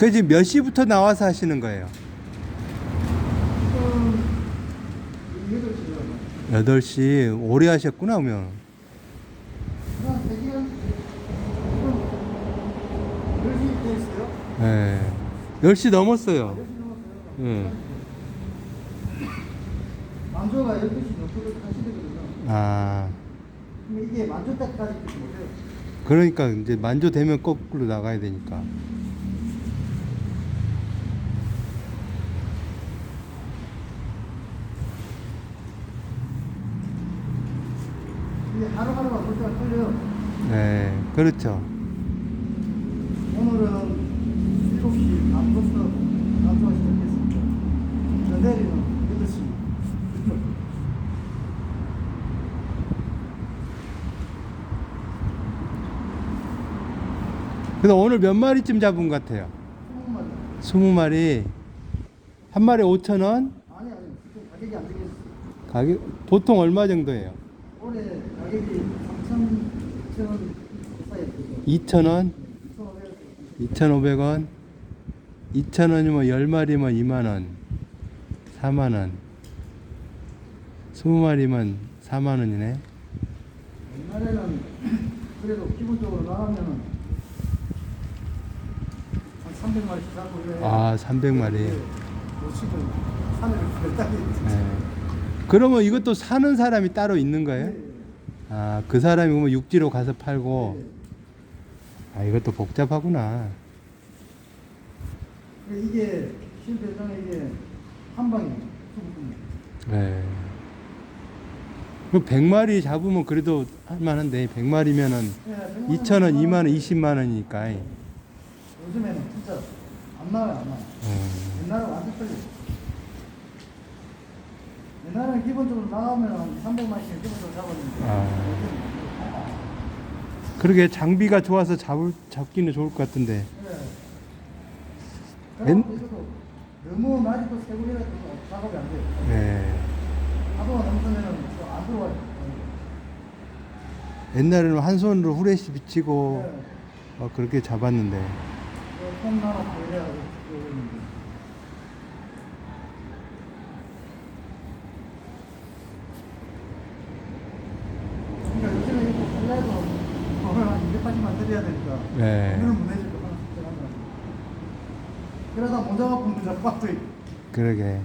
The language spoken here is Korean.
그 지금 몇 시부터 나와서 하시는 거예요? 지금 8시요. 8시 오래 하셨구나 그러면 한 3시간? 10시 돼 있어요? 네. 10시 넘었어요 10시 넘었어요. 응. 만조가 12시 넘도록 하시거든요. 아 이게 만조 때까지. 그러니까 이제 만조 되면 거꾸로 나가야 되니까 이게 하루하루가 볼 때가 틀려요. 네 그렇죠 오늘은 7시 반부터 만조가 시작했습니다. 내일은 8시. 그래서 오늘 몇 마리쯤 잡은 것 같아요? 20마리. 20마리 한 마리 5천 원 아니, 아니. 가격이 안 되겠어요. 가격 보통 얼마 정도예요? 올해 가격이 3천, 2천 사이에 되죠. 2천 원 2,500원. 2,500원 2,000원이면 10마리면 2만 원 4만 원 20마리면 4만 원이네 옛날에는 그래도 기본적으로 나가면은 한 300마리씩 잡고 그래. 아 300마리 요즘은 하늘을 별따기. 네. 그러면 이것도 사는 사람이 따로 있는 거예요? 아 그 사람이 보면 육지로 가서 팔고 아 이것도 복잡하구나 이게 실배장에 이게 한 방에. 네. 그 100마리 잡으면 그래도 할 만한데 100마리면은 2,000원, 2만 원, 20만 원이니까 요즘에는 진짜 안 나와요, 안 나와. 음. 옛날에 완전 떨려. 옛날에는 기본적으로 나가면 300마리씩 기본적으로 잡았는데. 아. 그러게 장비가 좋아서 잡을 잡기는 좋을 것 같은데. 네. 옛- 그래도 너무 많이 또 세구리가 또 작업이 안 돼요. 네. 하도가 넘으면은 또안 들어와요. 옛날에는 한 손으로 후레쉬 비치고 네. 어, 그렇게 잡았는데. 그 콩나라 보이래야 그러는데. 그러니까 요즘에 이거 달라도 돈을 한 200까지만 드려야 되니까. 네. 오늘은 못 내줄 거 하나 걱정한다. 그러다 모자가 붙는 자도 있고. 그러게.